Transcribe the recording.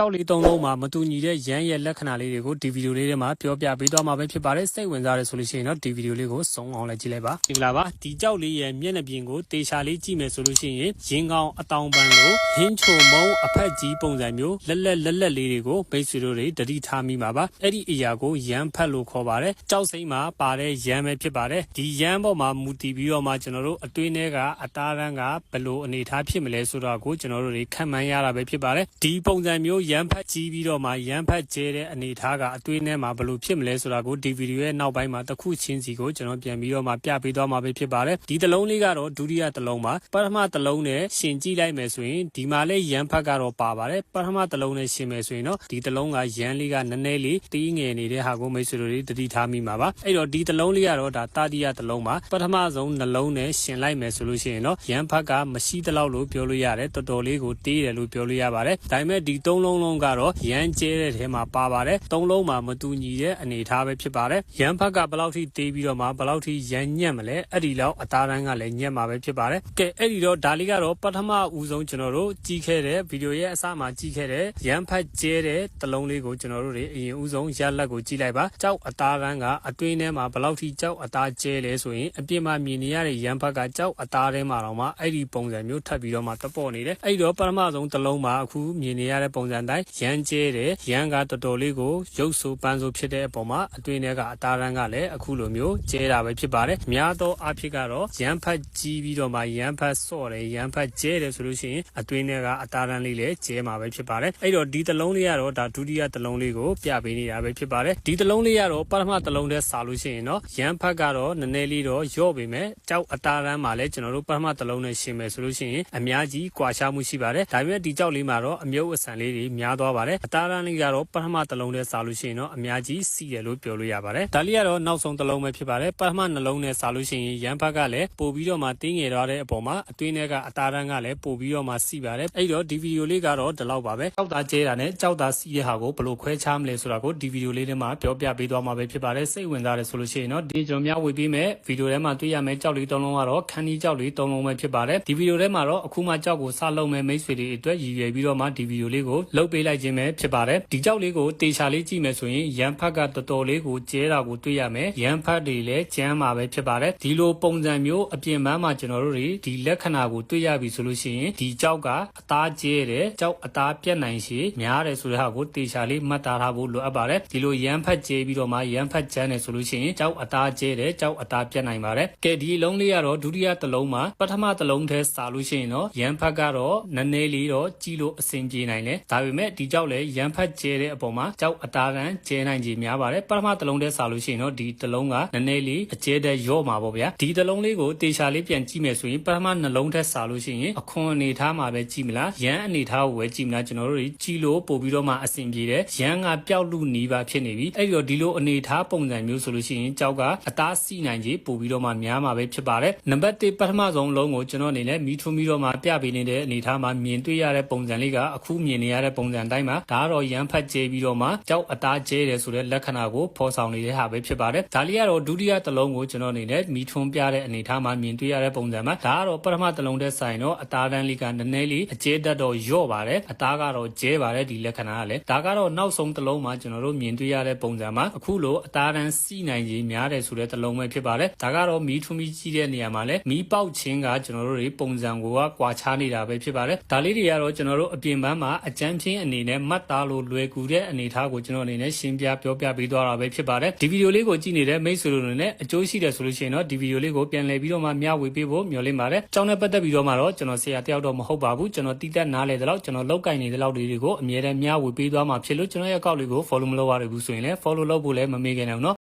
ကြောက်လေးသုံးလုံးမှာမတူညီတဲ့ရမ်းရဲ့လက္ခဏာလေးတွေကိုဒီဗီဒီယိုလေးထဲမှာပြောပြပေးသွားမှာပဲဖြစ်ပါတယ်စိတ်ဝင်စားတယ်ဆိုလို့ရှိရင်တော့ဒီဗီဒီယိုလေးကိုစုံအောင်လည်းကြည့်လိုက်ပါဒီကလာပါဒီကြောက်လေးရဲ့မျက်နှာပြင်ကိုတေချာလေးကြည့်မယ်ဆိုလို့ရှိရင်ရင်ကောင်းအတောင်ပန်လိုဟင်းချိုမုံအဖက်ကြီးပုံစံမျိုးလက်လက်လက်လက်လေးတွေကိုမိတ်ဆွေတို့တွေတတိထားမိမှာပါအဲ့ဒီအရာကိုရမ်းဖက်လို့ခေါ်ပါတယ်ကြောက်စိမ့်မှာပါတဲ့ရမ်းပဲဖြစ်ပါတယ်ဒီရမ်းပေါ်မှာမူတည်ပြီးတော့မှကျွန်တော်တို့အတွင်းထဲကအသားရန်ကဘယ်လိုအနေထားဖြစ်မလဲဆိုတော့ကိုကျွန်တော်တို့တွေခံမှန်းရတာပဲဖြစ်ပါတယ်ဒီပုံစံမျိုးရမ်းဖက်ကြီးပြီးတော့မှရမ်းဖက်ကျဲတဲ့အနေထားကအတွင်းထဲမှာဘယ်လိုဖြစ်မလဲဆိုတာကိုဒီဗီဒီယိုရဲ့နောက်ပိုင်းမှာတစ်ခုချင်းစီကိုကျွန်တော်ပြန်ပြီးတော့မှပြပေးသွားမှာပဲဖြစ်ပါတယ်ဒီတစ်လုံးလေးကတော့ဒုတိယတစ်လုံးပါပထမတစ်လုံးနဲ့ရှင်ကြည့်လိုက်မယ်ဆိုရင်ဒီမှာလည်းရမ်းဖက်ကတော့ပါပါတယ်ပထမတစ်လုံးနဲ့ရှင်မယ်ဆိုရင်တော့ဒီတစ်လုံးကရမ်းလေးကနည်းနည်းလေးတီးငယ်နေတဲ့ဟာကိုမိတ်ဆွေတို့တွေတတိထားမိမှာပါအဲ့တော့ဒီတစ်လုံးလေးကတော့ဒါတာတိယတစ်လုံးပါပထမဆုံးနှလုံးနဲ့ရှင်လိုက်မယ်ဆိုလို့ရှိရင်တော့ရမ်းဖက်ကမရှိတလောက်လို့ပြောလို့ရတယ်တော်တော်လေးကိုတေးတယ်လို့ပြောလို့ရပါတယ်ဒါပေမဲ့ဒီသုံးလုံးလုံးကတော့ရမ်းကျဲတဲ့ထဲမှာပါပါတယ်သုံးလုံးမှာမတူညီတဲ့အနေအထားပဲဖြစ်ပါတယ်ရမ်းဖက်ကဘယ်လောက်ထိတေးပြီးတော့မှဘယ်လောက်ထိရမ်းညက်မလဲအဲ့ဒီလောက်အသားတန်းကလည်းညက်မှာပဲဖြစ်ပါတယ်ကဲအဲ့ဒီတော့ဒါလေးကတော့ပထမဦးဆုံးကျွန်တော်တို့ကြည့်ခဲ့တဲ့ဗီဒီယိုရဲ့အစမှာကြည့်ခဲ့တဲ့ရမ်းဖက်ကျဲတဲ့တလုံးလေးကိုကျွန်တော်တို့တွေအရင်ဦးဆုံးရက်လက်ကိုကြည့်လိုက်ပါကြောက်အသားတန်းကအတွင်းထဲမှာဘယ်လောက်ထိကြောက်အသားကျဲလဲဆိုရင်အပြင်မှာမြင်နေရတဲ့ရမ်းဖက်ကကြောက်အသားထဲမှာတော့မှအဲ့ဒီပုံစံမျိုးထပ်ပြီးတော့မှတပေါ့နေတယ်အဲ့ဒီတော့ပထမဆုံးတလုံးမှာအခုမြင်နေရတဲ့ပုံစံတိုင်းရမ်းကျဲတယ်ရမ်းကတော်တော်လေးကိုရုပ်ဆိုးပန်းဆိုးဖြစ်တဲ့အပေါ်မှာအတွင်းထဲကအသားတန်းကလည်းအခုလိုမျိုးကျဲတာပဲဖြစ်ပါတယ်များသောအားဖြင့်ကတော့ရမ်းဖက်ကြီးပြီးတော့မှရမ်းဖက်ဆော့တယ်ရမ်းဖက်ကျဲတယ်ဆိုလို့ရှိရင်အတွင်းထဲကအသားတန်းလေးလည်းကျဲမှာပဲဖြစ်ပါတယ်အဲ့တော့ဒီတလုံးလေးကတော့ဒါဒုတိယတလုံးလေးကိုပြပေးနေတာပဲဖြစ်ပါတယ်ဒီတလုံးလေးကတော့ပထမတလုံးတည်းစာလို့ရှိရင်တော့ရမ်းဖက်ကတော့နည်းနည်းလေးတော့ယော့ပေမဲ့ကြောက်အသားတန်းမှာလည်းကျွန်တော်တို့ပထမတလုံးနဲ့ရှင်းမယ်ဆိုလို့ရှိရင်အများကြီးကွာခြားမှုရှိပါတယ်ဒါပေမဲ့ဒီကြောက်လေးမှာတော့အမြုပ်အဆန်လေးတွေများသွားပါတယ်အသားတန်းလေးကတော့ပထမတလုံးတည်းစာလို့ရှိရင်တော့အများကြီးစီတယ်လို့ပြောလို့ရပါတယ်ဒါလေးကတော့နောက်ဆုံးတလုံးပဲဖြစ်ပါတယ်ပထမနှလုံးနဲ့စာလို့ရှိရင်ရမ်းဖက်ကလည်းပို့ပြီးတော့မှတင်းငယ်သွားတဲ့အပေါ်မှာအတွင်းထဲကအသားတန်းကလည်းပို့ပြီးတော့မှစီပါတယ်အဲ့တော့ဒီဗီဒီယိုလေးကတော့ဒီလောက်ပါပဲကြောက်သားကျဲတာနဲ့ကြောက်သားစီးတဲ့ဟာကိုဘယ်လိုခွဲခြားမလဲဆိုတာကိုဒီဗီဒီယိုလေးထဲမှာပြောပြပေးသွားမှာပဲဖြစ်ပါတယ်စိတ်ဝင်စားတယ်ဆိုလို့ရှိရင်တော့ဒီကျွန်တော်များဝေပေးမယ်ဗီဒီယိုထဲမှာတွေ့ရမယ့်ကြောက်လေးသုံးလုံးကတော့ခန်းဒီကြောက်လေးသုံးလုံးပဲဖြစ်ပါတယ်ဒီဗီဒီယိုထဲမှာတော့အခုမှကြောက်ကိုစလုံးမဲ့မိတ်ဆွေတွေအတွက်ရည်ရွယ်ပြီးတော့မှဒီဗီဒီယိုလေးကိုလုတ်ပေးလိုက်ခြင်းပဲဖြစ်ပါတယ်ဒီကြောက်လေးကိုတေချာလေးကြည့်မယ်ဆိုရင်ရန်ဖက်ကတော်တော်လေးကိုကျဲတာကိုတွေ့ရမယ်ရန်ဖက်တွေလည်းကျမ်းမှာပဲဖြစ်ပါတယ်ဒီလိုပုံစံမျိုးအပြင်ပန်းမှာကျွန်တော်တို့တွေဒီလက္ခဏာကိုတွေ့ရပြီဆိုလို့ရှိရင်ဒီကြောက်ကအသားကျဲတယ်ကြောက်အသားပြက်နိုင်ရှိများတယ်ဆိုတဲ့ဟာကိုတေချာလေးမှတ်သားထားဖို့လိုအပ်ပါတယ်ဒီလိုရန်ဖက်ကျဲပြီးတော့မှရန်ဖက်ကျမ်းတယ်ဆိုလို့ရှိရင်ကြောက်အသားကျဲတယ်ကြောက်အသားပြက်နိုင်ပါတယ်ကဲဒီလုံးလေးကတော့ဒုတိယတစ်လုံးမှာပထမတစ်လုံးထဲစာလို့ရှိရင်တော့ရန်ဖက်ကတော့နည်းနည်းလေးတော့ကြီးလို့အဆင်ပြေနိုင်တယ်ဒါပေမဲ့ဒီကြောက်လည်းရန်ဖက်ကျဲတဲ့အပေါ်မှာကြောက်အသားကန်းကျဲနိုင်ကြီးများပါတယ်ပထမတစ်လုံးထဲစာလို့ရှိရင်တော့ဒီတစ်လုံးကနည်းနည်းလေးအကျဲတဲ့ရော့မှာပေါ့ဗျာဒီတစ်လုံးလေးကိုတေချာလေးပြန်ကြည့်မယ်ဆိုရင်ပထမနှလုံးထဲစာလို့ရှိရင်အခွန်အနေထားမှာပဲကြည့်မလားရန်အနေထားကိုပဲကြည့်မလားကျွန်တော်တို့ကြည့်လို့ပို့ပြီးတော့မှအဆင်ပြေတယ်ရန်ကပျောက်လူနီးပါဖြစ်နေပြီအဲ့ဒီတော့ဒီလိုအနေထားပုံစံမျိုးဆိုလို့ရှိရင်ကြောက်ကအသားစီနိုင်ကြီးပို့ပြီးတော့မှများမှာပဲဖြစ်ပါတယ်နံပါတ်1ပထမဆုံးလုံးကိုကျွန်တော်အနေနဲ့မီထူမီတော့မှပြပေးနေတဲ့အနေထားမှာမြင်တွေ့ရတဲ့ပုံစံလေးကအခုမြင်နေရတဲ့ပုံစံတိုင်းမှာဒါကတော့ရန်ဖတ်ကျဲပြီးတော့မှကြောက်အသားကျဲတယ်ဆိုတဲ့လက္ခဏာကိုဖော်ဆောင်နေတဲ့ဟာပဲဖြစ်ပါတယ်ဒါလေးကတော့ဒုတိယတစ်လုံးကိုကျွန်တော်အနေနဲ့မီထွန်းပြတဲ့အနေထားမှာမြင်တွေ့ရတဲ့ပုံစံမှာဒါကတော့ပထမတစ်လုံးတဲ့ဆိုင်တော့အသားတန်းလေးကနည်းနည်းလေးအကျဲတတ်တော့ယော့ပါတယ်အသားကတော့ကျဲပါတယ်ဒီလက္ခဏာကလည်းဒါကတော့နောက်ဆုံးတစ်လုံးမှာကျွန်တော်တို့မြင်တွေ့ရတဲ့ပုံစံမှာအခုလိုအသားတန်းစီနိုင်ကြီးများတယ်ဆိုတဲ့တစ်လုံးပဲဖြစ်ပါတယ်ဒါကတော့မီထွန်းမီကြီးတဲ့နေရာမှာလည်းမီပေါက်ခြင်းကကျွန်တော်တို့တွေပုံစံကိုကကွာခြားနေတာပဲဖြစ်ပါတယ်ဒါလေးတွေကတော့ကျွန်တော်တို့အပြင်ပန်းမှာအကြမ်းဖျင်းအနေနဲ့မှတ်သားလို့လွယ်ကူတဲ့အနေအထားကိုကျွန်တော်အနေနဲ့ရှင်းပြပြောပြပေးသွားတာပဲဖြစ်ပါတယ်ဒီဗီဒီယိုလေးကိုကြည့်နေတဲ့မိတ်ဆွေတို့တွေနဲ့အကျိုးရှိတယ်ဆိုလို့ရှိရင်တော့ဒီဗီဒီယိုလေးကိုပြန်လည်ပြီးတော့မှမျှဝေပေးဖို့မျှော်လင့်ပါတယ်။ကြောင်းနဲ့ပတ်သက်ပြီးတော့မှတော့ကျွန်တော်ဆရာတယောက်တော့မဟုတ်ပါဘူး။ကျွန်တော်တီးတက်နားလေတဲ့လောက်ကျွန်တော်လောက်ကင်နေတဲ့လောက်တွေကိုအမြဲတမ်းမျှဝေပေးသွားမှာဖြစ်လို့ကျွန်တော်ရဲ့အကောင့်လေးကို follow မလုပ်ရဘူးဆိုရင်လည်း follow လုပ်ဖို့လည်းမမေ့ခင်အောင်နော်